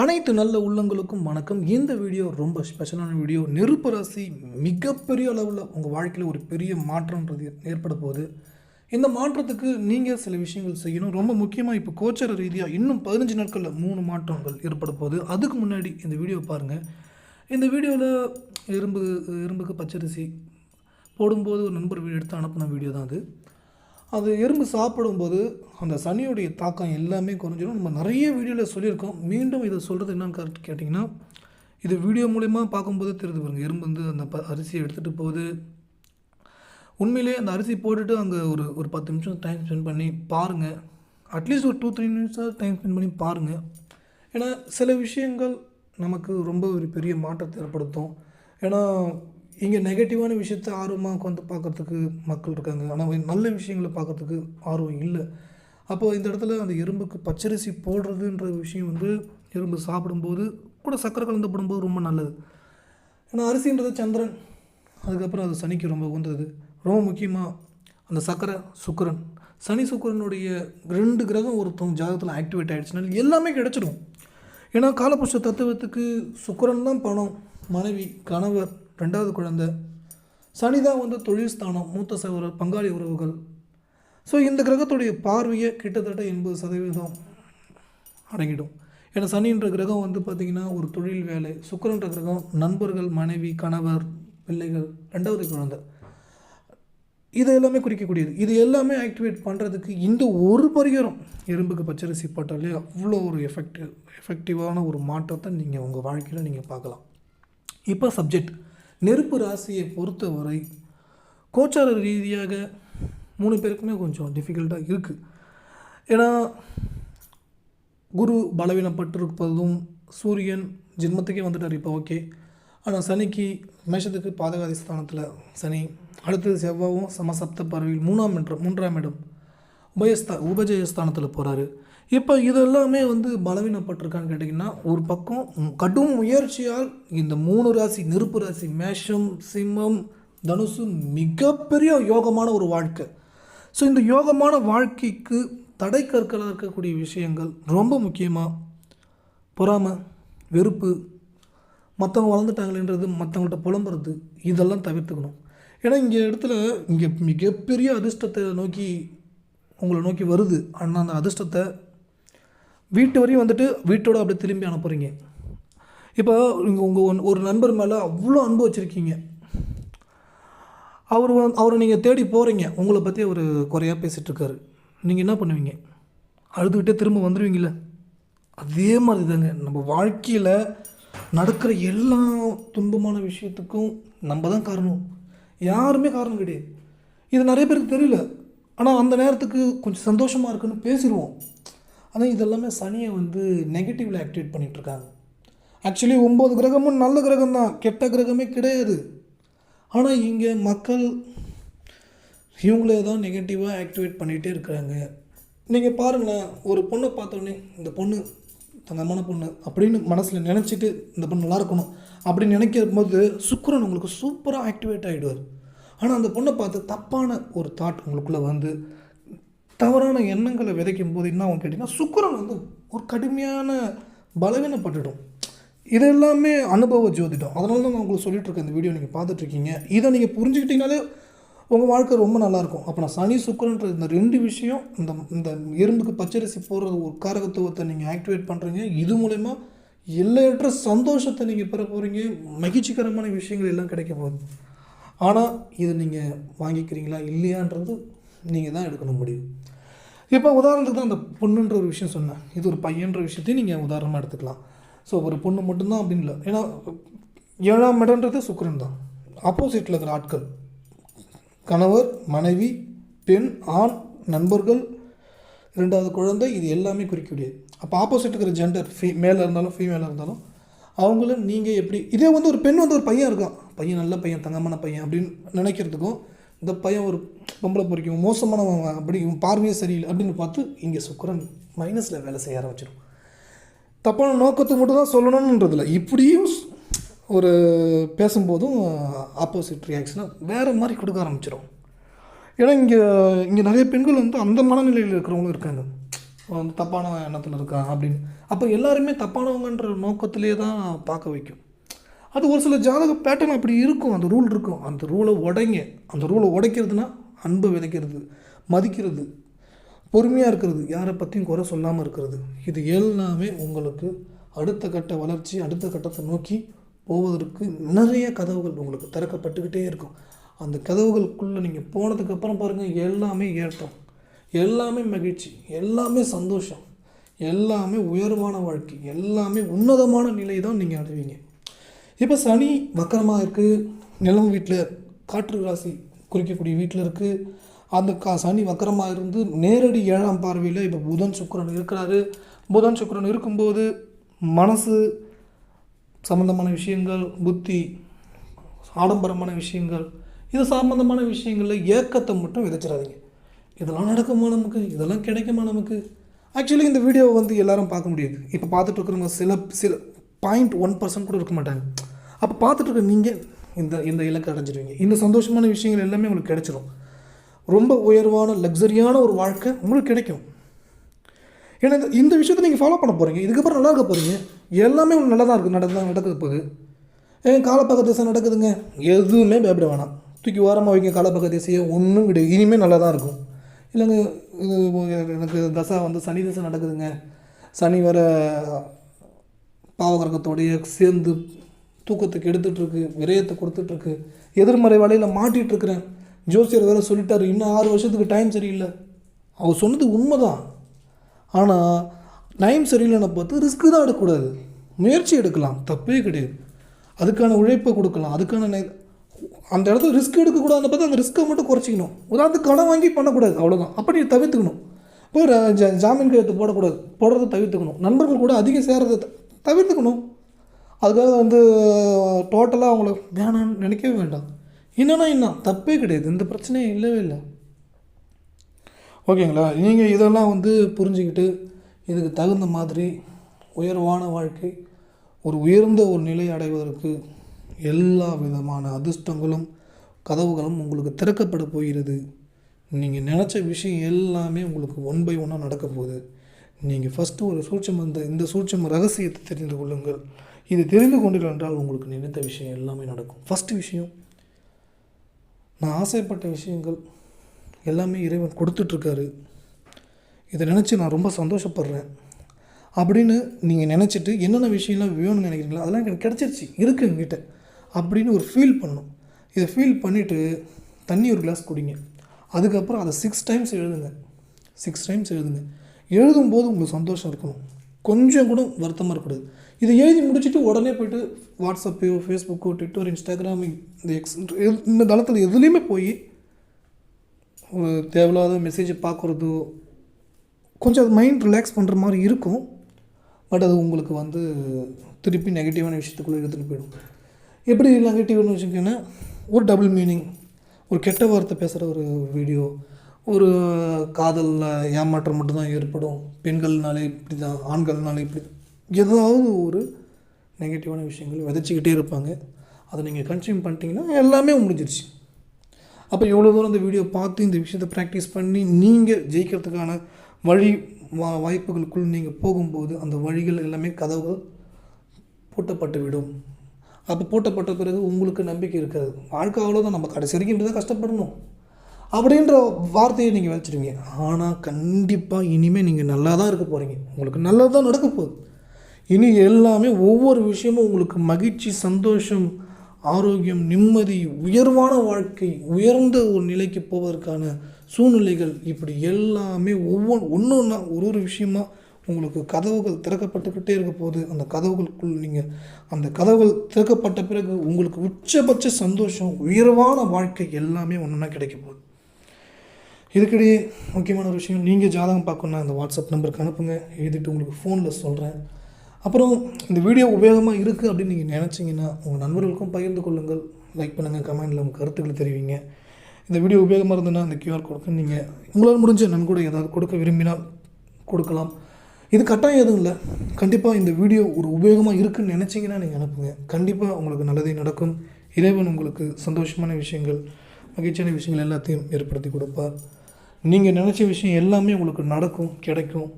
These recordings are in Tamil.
அனைத்து நல்ல உள்ளங்களுக்கும் வணக்கம். இந்த வீடியோ ரொம்ப ஸ்பெஷலான வீடியோ. நெருப்பு ராசி மிகப்பெரிய அளவில் உங்கள் வாழ்க்கையில் ஒரு பெரிய மாற்றம்ன்றது ஏற்பட போகுது. இந்த மாற்றத்துக்கு நீங்கள் சில விஷயங்கள் செய்யணும். ரொம்ப முக்கியமாக இப்போ கோச்சர ரீதியாக இன்னும் பதினஞ்சு நாட்களில் மூணு மாற்றங்கள் ஏற்பட போகுது. அதுக்கு முன்னாடி இந்த வீடியோ பாருங்கள் இந்த வீடியோவில் இரும்பு இரும்புக்கு பச்சரிசி போடும்போது ஒரு நண்பர் வீடியோ எடுத்து அனுப்பின வீடியோ தான் அது. அது எறும்பு சாப்பிடும்போது அந்த சனியுடைய தாக்கம் எல்லாமே குறைஞ்சிடும் நம்ம நிறைய வீடியோவில் சொல்லியிருக்கோம். மீண்டும் இதை சொல்கிறது என்னன்னு கரெக்ட் கேட்டிங்கன்னா இது வீடியோ மூலிமா பார்க்கும்போது தெரிஞ்சு பாருங்கள் எறும்பு வந்து அந்த ப அரிசியை எடுத்துகிட்டு போகுது. உண்மையிலே அந்த அரிசி போட்டுட்டு அங்கே ஒரு ஒரு பத்து நிமிஷம் டைம் ஸ்பெண்ட் பண்ணி பாருங்கள் அட்லீஸ்ட் ஒரு டூ த்ரீ மினிட்ஸாக டைம் ஸ்பெண்ட் பண்ணி பாருங்கள் ஏன்னா சில விஷயங்கள் நமக்கு ரொம்ப ஒரு பெரிய மாற்றத்தை ஏற்படுத்தும். ஏன்னா இங்கே நெகட்டிவான விஷயத்த ஆர்வமாக வந்து பார்க்குறதுக்கு மக்கள் இருக்காங்க. ஆனால் நல்ல விஷயங்களை பார்க்குறதுக்கு ஆர்வம் இல்லை. அப்போ இந்த இடத்துல அந்த எறும்புக்கு பச்சரிசி போடுறதுன்ற விஷயம் வந்து எறும்பு சாப்பிடும்போது கூட சக்கரை கலந்து போடும்போது ரொம்ப நல்லது. ஏன்னா அரிசின்றது சந்திரன். அதுக்கப்புறம் அது சனிக்கு ரொம்ப உந்தது ரொம்ப முக்கியமாக அந்த சக்கரை சுக்கிரன். சனி சுக்கரனுடைய ரெண்டு கிரகம் ஒருத்தவங்க ஜாதகத்தில் ஆக்டிவேட் ஆகிடுச்சுனால எல்லாமே கிடச்சிடும். ஏன்னா காலபுருஷ தத்துவத்துக்கு சுக்கரன் தான் பணம். மனைவி கணவர் ரெண்டாவது குழந்தை. சனி தான் வந்து தொழில் ஸ்தானம் மூத்த சகோதரர் பங்காளி உறவுகள். ஸோ இந்த கிரகத்துடைய பார்வையை கிட்டத்தட்ட எண்பது சதவீதம் அடங்கிடும். ஏன்னா சனின்ற கிரகம் வந்து பார்த்திங்கன்னா ஒரு தொழில் வேலை சுக்கிரன்ற கிரகம் நண்பர்கள் மனைவி கணவர் பிள்ளைகள் ரெண்டாவது குழந்தை. இது எல்லாமே குறிக்கக்கூடியது. இது எல்லாமே ஆக்டிவேட் பண்ணுறதுக்கு இந்த ஒரு பரிகாரம் எறும்புக்கு பச்சரிசி போட்டாலே அவ்வளோ ஒரு எஃபெக்டிவ் எஃபெக்டிவான ஒரு மாற்றத்தை நீங்கள் உங்கள் வாழ்க்கையில் நீங்கள் பார்க்கலாம். இப்போ சப்ஜெக்ட் நெருப்பு ராசியை பொறுத்தவரை கோச்சார ரீதியாக மூணு பேருக்குமே கொஞ்சம் டிஃபிகல்ட்டாக இருக்குது ஏன்னா குரு பலவீனப்பட்டிருப்பதும் சூரியன் ஜென்மத்துக்கே வந்துட்டார் இப்போ ஓகே ஆனால் சனிக்கு மேஷத்துக்கு பாதகாதி ஸ்தானத்தில் சனி அடுத்தது செவ்வாவும் சமசப்த பறவையில் மூணாம் இடம் மூன்றாம் இடம் உபயஸ்தா உபஜயஸ்தானத்தில் போகிறாரு இப்போ இதெல்லாமே வந்து பலவீனப்பட்டிருக்கான்னு கேட்டிங்கன்னா ஒரு பக்கம் கடும் முயற்சியால் இந்த மூணு ராசி நெருப்பு ராசி மேஷம் சிம்மம் தனுசு மிகப்பெரிய யோகமான ஒரு வாழ்க்கை. ஸோ இந்த யோகமான வாழ்க்கைக்கு தடை கற்களாக இருக்கக்கூடிய விஷயங்கள் ரொம்ப முக்கியமாக பொறாமை வெறுப்பு மற்றவங்க வளர்ந்துட்டாங்களேன்றது மற்றவங்கள்ட்ட புலம்புறது இதெல்லாம் தவிர்த்துக்கணும். ஏன்னா இங்கே இடத்துல இங்கே மிகப்பெரிய அதிர்ஷ்டத்தை நோக்கி உங்களை நோக்கி வருது. ஆனால் அந்த அதிர்ஷ்டத்தை வீட்டு வரையும் வந்துட்டு வீட்டோட அப்படியே திரும்பி அனுப்புகிறீங்க இப்போ நீங்கள் உங்கள் ஒரு நண்பர் மேலே அவ்வளோ அன்பு வச்சுருக்கீங்க. அவர் அவரை நீங்கள் தேடி போகிறீங்க உங்களை பற்றி அவர் குறையாக பேசிகிட்ருக்காரு நீங்கள் என்ன பண்ணுவீங்க? அழுதுகிட்டே திரும்ப வந்துடுவீங்கள அதே மாதிரி தாங்க நம்ம வாழ்க்கையில் நடக்கிற எல்லா துன்பமான விஷயத்துக்கும் நம்ம தான் காரணம். யாருமே காரணம் கிடையாது. இது நிறைய பேருக்கு தெரியல. ஆனால் அந்த நேரத்துக்கு கொஞ்சம் சந்தோஷமாக இருக்குன்னு பேசிடுவோம். ஆனால் இதெல்லாமே சனியை வந்து நெகட்டிவில் ஆக்டிவேட் பண்ணிகிட்ருக்காங்க ஆக்சுவலி ஒம்பது கிரகமும் நல்ல கிரகம் தான் கெட்ட கிரகமே கிடையாது. ஆனால் இங்கே மக்கள் இவங்களே தான் நெகட்டிவாக ஆக்டிவேட் பண்ணிகிட்டே இருக்கிறாங்க. நீங்கள் பாருங்களேன் ஒரு பொண்ணை பார்த்தோன்னே இந்த பொண்ணு தங்கமான பொண்ணு அப்படின்னு மனசில் நினச்சிட்டு இந்த பொண்ணு நல்லா இருக்கணும் அப்படின்னு நினைக்கும் போது சுக்கரன் உங்களுக்கு சூப்பராக ஆக்டிவேட் ஆகிடுவார் ஆனால் அந்த பொண்ணை பார்த்து தப்பான ஒரு தாட் உங்களுக்குள்ளே வந்து தவறான எண்ணங்களை விதைக்கும் போது என்ன ஆகும் கேட்டிங்கன்னா சுக்கரன் வந்து ஒரு கடுமையான பலவீனப்பட்டுடும். இது எல்லாமே அனுபவ ஜோதிடம். அதனால தான் நான் உங்களுக்கு சொல்லிட்டு இந்த வீடியோ நீங்கள் பார்த்துட்ருக்கீங்க இதை நீங்கள் புரிஞ்சுக்கிட்டீங்கனாலே உங்கள் வாழ்க்கை ரொம்ப நல்லாயிருக்கும். அப்போ நான் சனி சுக்கரன்ற இந்த ரெண்டு விஷயம் இந்த இந்த எறும்புக்கு பச்சரிசி போடுறது ஒரு காரகத்துவத்தை நீங்கள் ஆக்டிவேட் பண்ணுறீங்க இது மூலயமா எல்லையற்ற சந்தோஷத்தை நீங்கள் பெற போகிறீங்க மகிழ்ச்சிகரமான விஷயங்கள் எல்லாம் கிடைக்க போகுது. ஆனால் இதை நீங்கள் வாங்கிக்கிறீங்களா இல்லையான்றது நீங்கள் தான் எடுக்கணும் முடியும் இப்போ உதாரணத்துக்கு தான் அந்த பொண்ணுன்ற ஒரு விஷயம் சொன்னேன். இது ஒரு பையன்ற விஷயத்தையும் நீங்கள் உதாரணமாக எடுத்துக்கலாம். ஸோ ஒரு பொண்ணு மட்டும்தான் அப்படின்னு இல்லை. ஏன்னா ஏழாம் இடம்ன்றது சுக்கரன் தான். ஆப்போசிட்டில் இருக்கிற ஆட்கள். கணவர் மனைவி பெண் ஆண் நண்பர்கள் ரெண்டாவது குழந்தை இது எல்லாமே குறிக்கக்கூடியது. அப்போ ஆப்போசிட் இருக்கிற ஜெண்டர் ஃபீ மேலே இருந்தாலும் ஃபீமேலாக இருந்தாலும் அவங்களும் நீங்கள் எப்படி இதே வந்து ஒரு பெண் வந்து ஒரு பையன் இருக்கான். பையன் நல்ல பையன் தங்கமான பையன் அப்படின்னு நினைக்கிறதுக்கும் இந்த பையன் ஒரு பொம்பளை பொறிக்கும் மோசமானவன் அப்படி பார்வையே சரியில்லை அப்படின்னு பார்த்து இங்கே சுக்கரன் மைனஸில் வேலை செய்ய ஆரம்பிச்சிடும். தப்பான நோக்கத்தை மட்டும் தான் சொல்லணுன்றதில்ல இப்படியும் ஒரு பேசும்போதும் ஆப்போசிட் ரியாக்ஷனாக வேறு மாதிரி கொடுக்க ஆரம்பிச்சிடும். ஏன்னா இங்கே இங்கே நிறைய பெண்கள் வந்து அந்த மனநிலையில் இருக்கிறவங்களும் இருக்காங்க. வந்து தப்பான எண்ணத்தில் இருக்கான் அப்படின்னு. அப்போ எல்லாருமே தப்பானவங்கன்ற நோக்கத்திலே தான் பார்க்க வைக்கும். அது ஒரு சில ஜாதக பேட்டர்ன் அப்படி இருக்கும். அந்த ரூல் இருக்கும். அந்த ரூலை உடைங்க. அந்த ரூலை உடைக்கிறதுனா அன்பை விதைக்கிறது மதிக்கிறது பொறுமையாக இருக்கிறது யாரை பற்றியும் குறை சொல்லாமல் இருக்கிறது. இது எல்லாமே உங்களுக்கு அடுத்த கட்ட வளர்ச்சி அடுத்த கட்டத்தை நோக்கி போவதற்கு நிறைய கதவுகள் உங்களுக்கு திறக்கப்பட்டுக்கிட்டே இருக்கும். அந்த கதவுகளுக்குள்ளே நீங்கள் போனதுக்கப்புறம் பாருங்கள் எல்லாமே ஏற்றம் எல்லாமே மகிழ்ச்சி எல்லாமே சந்தோஷம் எல்லாமே உயர்வான வாழ்க்கை எல்லாமே உன்னதமான நிலை தான் நீங்கள் அடைவீங்க. இப்போ சனி வக்கரமாக இருக்குது நிலம் வீட்டில் காற்று ராசி குறிக்கக்கூடிய வீட்டில் இருக்குது அந்த கா சனி வக்கரமாக இருந்து நேரடி ஏழாம் பார்வையில் இப்போ புதன் சுக்கரன் இருக்கிறாரு. புதன் சுக்கரன் இருக்கும்போது மனசு சம்மந்தமான விஷயங்கள் புத்தி ஆடம்பரமான விஷயங்கள் இது சம்மந்தமான விஷயங்களில் ஏக்கத்தை மட்டும் விதைச்சிடாதீங்க. இதெல்லாம் நடக்குமா நமக்கு? இதெல்லாம் கிடைக்குமா நமக்கு? ஆக்சுவலி இந்த வீடியோவை வந்து எல்லாரும் பார்க்க முடியாது. இப்போ பார்த்துட்டு இருக்கிறவங்க சில சில பாயிண்ட் ஒன் பர்சன்ட் கூட இருக்க மாட்டாங்க. அப்போ பார்த்துட்டு நீங்கள் இந்த இந்த இலக்கை அடைஞ்சிருவீங்க. இந்த சந்தோஷமான விஷயங்கள் எல்லாமே உங்களுக்கு கிடைச்சிரும். ரொம்ப உயர்வான லக்ஸரியான ஒரு வாழ்க்கை உங்களுக்கு கிடைக்கும். ஏன்னா இந்த- இந்த விஷயத்தை நீங்கள் ஃபாலோ பண்ண போகிறீங்க இதுக்கப்புறம் நல்லா இருக்க போகிறீங்க எல்லாமே உங்களுக்கு நல்லா தான் இருக்குது நடக்க நடக்குது போகுது. ஏன் காலப்பக்க திசை நடக்குதுங்க. எதுவுமே பயப்பட வேணாம். தூக்கி ஓரமாக வைங்க காலப்பக்க திசையை. ஒன்றும் கிடையாது. இனிமேல் நல்லா தான் இருக்கும். இல்லைங்க இது எனக்கு தசா வந்து சனி திசை நடக்குதுங்க. சனி வர பாவகரகத்தோடைய சேர்ந்து தூக்கத்துக்கு எடுத்துகிட்ருக்கு விரயத்தை கொடுத்துட்ருக்கு எதிர்மறை வலையில் மாட்டிகிட்டு இருக்கிறேன் ஜோசியர் வேறு சொல்லிட்டார் இன்னும் ஆறு வருஷத்துக்கு டைம் சரியில்லை. அவர் சொன்னது உண்மை தான் ஆனால் டைம் சரியில்லைன்னு பார்த்து ரிஸ்க்கு தான் எடுக்கக்கூடாது. முயற்சி எடுக்கலாம் தப்பே கிடையாது. அதுக்கான உழைப்பை கொடுக்கலாம் அதுக்கான அந்த இடத்துல ரிஸ்க் எடுக்கக்கூடாதுன்னு பார்த்து அந்த ரிஸ்க்கை மட்டும் குறைச்சிக்கணும். உதாரணத்துக்கு கடன் வாங்கி பண்ணக்கூடாது அவ்வளோதான் அப்படி தவிர்த்துக்கணும். இப்போ ஜாமீன் கையெழுத்து போடக்கூடாது போடுறதை தவிர்த்துக்கணும். நண்பர்கள் கூட அதிகம் சேர்றதை தவிர்த்துக்கணும். அதுக்காக வந்து டோட்டலாக அவங்கள வேணாம்னு நினைக்கவே வேண்டாம். என்னென்னா என்ன தப்பே கிடையாது. இந்த பிரச்சனையே இல்லவே இல்லை. ஓகேங்களா? நீங்கள் இதெல்லாம் வந்து புரிஞ்சுக்கிட்டு இதுக்கு தகுந்த மாதிரி உயர்வான வாழ்க்கை ஒரு உயர்ந்த ஒரு நிலை அடைவதற்கு எல்லா விதமான அதிர்ஷ்டங்களும் கதவுகளும் உங்களுக்கு திறக்கப்பட போகிறது. நீங்கள் நினச்ச விஷயம் எல்லாமே உங்களுக்கு ஒன் பை ஒன்னாக நடக்க போகுது. நீங்கள் ஃபஸ்ட்டு ஒரு சூட்சம் இந்த இந்த சூட்சம் ரகசியத்தை தெரிந்து கொள்ளுங்கள். இது தெரிந்து கொண்டீர்கள் என்றால் உங்களுக்கு நினைத்த விஷயம் எல்லாமே நடக்கும். ஃபஸ்ட்டு விஷயம் நான் ஆசைப்பட்ட விஷயங்கள் எல்லாமே இறைவன் கொடுத்துட்ருக்காரு. இதை நினச்சி நான் ரொம்ப சந்தோஷப்படுறேன். அப்படின்னு நீங்கள் நினச்சிட்டு என்னென்ன விஷயம்லாம் வேணும்னு நினைக்கிறீங்களோ அதெல்லாம் எனக்கு கிடச்சிருச்சு இருக்குது எங்கிட்ட அப்படின்னு ஒரு ஃபீல் பண்ணணும். இதை ஃபீல் பண்ணிவிட்டு தண்ணி ஒரு கிளாஸ் குடிங்க. அதுக்கப்புறம் அதை சிக்ஸ் டைம்ஸ் எழுதுங்க. சிக்ஸ் டைம்ஸ் எழுதுங்க. எழுதும்போது உங்களுக்கு சந்தோஷம் இருக்கணும். கொஞ்சம் கூட வருத்தமாக இருக்கக்கூடாது. இதை எழுதி முடிச்சுட்டு உடனே போயிட்டு வாட்ஸ்அப்பையோ ஃபேஸ்புக்கோ ட்விட்டர் இன்ஸ்டாகிராம் இந்த எக்ஸ் இந்த தளத்தில் எதுலேயுமே போய் ஒரு தேவையில்லாத மெசேஜை பார்க்குறதோ கொஞ்சம் அது மைண்ட் ரிலாக்ஸ் பண்ணுற மாதிரி இருக்கும். பட் அது உங்களுக்கு வந்து திருப்பி நெகட்டிவான விஷயத்துக்குள்ளே எடுத்துகிட்டு போயிடும். எப்படி நெகட்டிவ்னு வச்சுக்கோங்கன்னா ஒரு டபுள் மீனிங் ஒரு கெட்ட வார்த்தை பேசுகிற ஒரு வீடியோ ஒரு காதலில் ஏமாற்றம் மட்டும்தான் ஏற்படும். பெண்கள்னாலே இப்படி தான் ஆண்கள்னாலே இப்படி. ஏதாவது ஒரு நெகட்டிவான விஷயங்கள் விதைச்சிக்கிட்டே இருப்பாங்க. அதை நீங்கள் கன்சியூம் பண்ணிட்டீங்கன்னா எல்லாமே முடிஞ்சிருச்சு. அப்போ எவ்வளோ தூரம் இந்த வீடியோ பார்த்து இந்த விஷயத்தை ப்ராக்டிஸ் பண்ணி நீங்கள் ஜெயிக்கிறதுக்கான வழி வா வாய்ப்புகளுக்குள் நீங்கள் போகும்போது அந்த வழிகள் எல்லாமே கதவுகள் பூட்டப்பட்டு விடும். அப்போ பூட்டப்பட்ட பிறகு உங்களுக்கு நம்பிக்கை இருக்காது. வாழ்க்கை அவ்வளோதான் நம்ம கடைசி வரைக்கும் இப்படி தான் கஷ்டப்படணும். அப்படின்ற வார்த்தையை நீங்கள் வச்சுருவீங்க ஆனால் கண்டிப்பாக இனிமேல் நீங்கள் நல்லா தான் இருக்க போகிறீங்க உங்களுக்கு நல்லது தான் நடக்க போகுது. இனி எல்லாமே ஒவ்வொரு விஷயமும் உங்களுக்கு மகிழ்ச்சி சந்தோஷம் ஆரோக்கியம் நிம்மதி உயர்வான வாழ்க்கை உயர்ந்த ஒரு நிலைக்கு போவதற்கான சூழ்நிலைகள் இப்படி எல்லாமே ஒவ்வொரு ஒன்று ஒன்றா ஒரு ஒரு விஷயமா உங்களுக்கு கதவுகள் திறக்கப்பட்டுக்கிட்டே இருக்க போது அந்த கதவுகளுக்குள் நீங்கள் அந்த கதவுகள் திறக்கப்பட்ட பிறகு உங்களுக்கு உச்சபட்ச சந்தோஷம் உயர்வான வாழ்க்கை எல்லாமே ஒன்றா கிடைக்க போகுது. இதுக்கிடையே முக்கியமான ஒரு விஷயம் நீங்கள் ஜாதகம் பார்க்கணுன்னா அந்த வாட்ஸ்அப் நம்பருக்கு அனுப்புங்க. எழுதிட்டு உங்களுக்கு ஃபோனில் சொல்கிறேன் அப்புறம் இந்த வீடியோ உபயோகமாக இருக்குது அப்படின்னு நீங்கள் நினச்சிங்கன்னா உங்கள் நண்பர்களுக்கும் பகிர்ந்து கொள்ளுங்கள். லைக் பண்ணுங்கள் கமெண்டில் உங்கள் கருத்துக்களை தெரிவிங்க. இந்த வீடியோ உபயோகமாக இருந்ததுன்னா அந்த கியூஆர் கொடுக்க நீங்கள் உங்களால் முடிஞ்ச நன்கொடை ஏதாவது கொடுக்க விரும்பினால் கொடுக்கலாம். இது கட்டாயம் எதுவும் இல்லை. கண்டிப்பாக இந்த வீடியோ ஒரு உபயோகமாக இருக்குன்னு நினச்சிங்கன்னா நீங்கள் அனுப்புங்க. கண்டிப்பாக உங்களுக்கு நல்லதே நடக்கும். இறைவன் உங்களுக்கு சந்தோஷமான விஷயங்கள் மகிழ்ச்சியான விஷயங்கள் எல்லாத்தையும் ஏற்படுத்தி கொடுப்பார். நீங்கள் நினச்ச விஷயம் எல்லாமே உங்களுக்கு நடக்கும் கிடைக்கும்.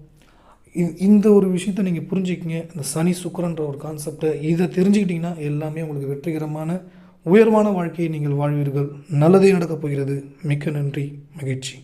இ- இந்த ஒரு விஷயத்தை நீங்கள் புரிஞ்சுக்கிங்க. இந்த சனி சுக்கரன்ற ஒரு கான்செப்டை இதை தெரிஞ்சுக்கிட்டிங்கன்னா எல்லாமே உங்களுக்கு வெற்றிகரமான உயர்வான வாழ்க்கையை நீங்கள் வாழ்வீர்கள். நல்லதே நடக்கப் போகிறது. மிக்க நன்றி. மகிழ்ச்சி.